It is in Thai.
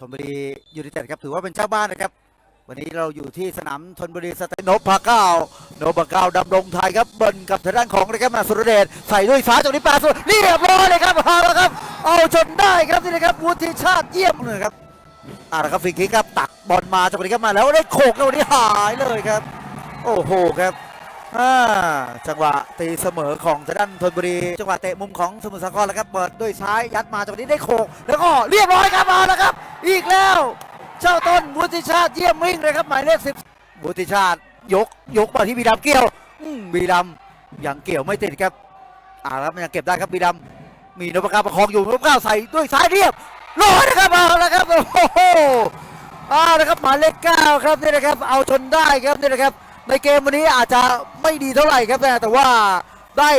ธนบุรียูไนเต็ดครับถือว่าเป็นเจ้าบ้านนะครับ วันนี้เราอยู่ที่สนามธนบุรีสเตนโนพาเก้าโนพาเก้าดำรงไทยครับเบิ้ลกับทางด้านของนะครับมาสุรเดชใส่ด้วยซ้ายตรงนี้ปาสุดเรียบร้อยเลยครับเอาละครับ เอาจนได้ครับนี่นะครับวุฒิชาติเยี่ยมเลยครับอ่าแล้วครับฟรีคิกครับตักบอลมาจังหวะนี้ครับมาแล้วได้โขกแล้ววันนี้หายเลยครับ โอ้โหครับจังหวะตีเสมอของทางด้านธนบุรีจังหวะเตะมุมของสมุทรสาครแล้วครับเปิดด้วยซ้ายยัดมาจังหวะนี้ได้โขกแล้วก็เรียบร้อยครับเอาละครับ อีกแล้ว เจ้าต้นวุฒิชาติเยี่ยมวิ่งเลยครับหมายเลขสิบวุฒิชาติยกยกมาที่บีดำเกี่ยวบีดำยังเกี่ยวไม่ติดครับอ่าครับมันยังเก็บได้ครับบีดำมีนพกาประคองอยู่นพก้าใส่ด้วยซ้ายเรียบร้อยนะครับเอาละครับโอ้โหเอาละครับหมายเลขเก้าครับนี่นะครับ เอาจนได้ครับนี่นะครับ ในเกมวันนี้อาจจะไม่ดีเท่าไหร่ครับแต่แต่ว่า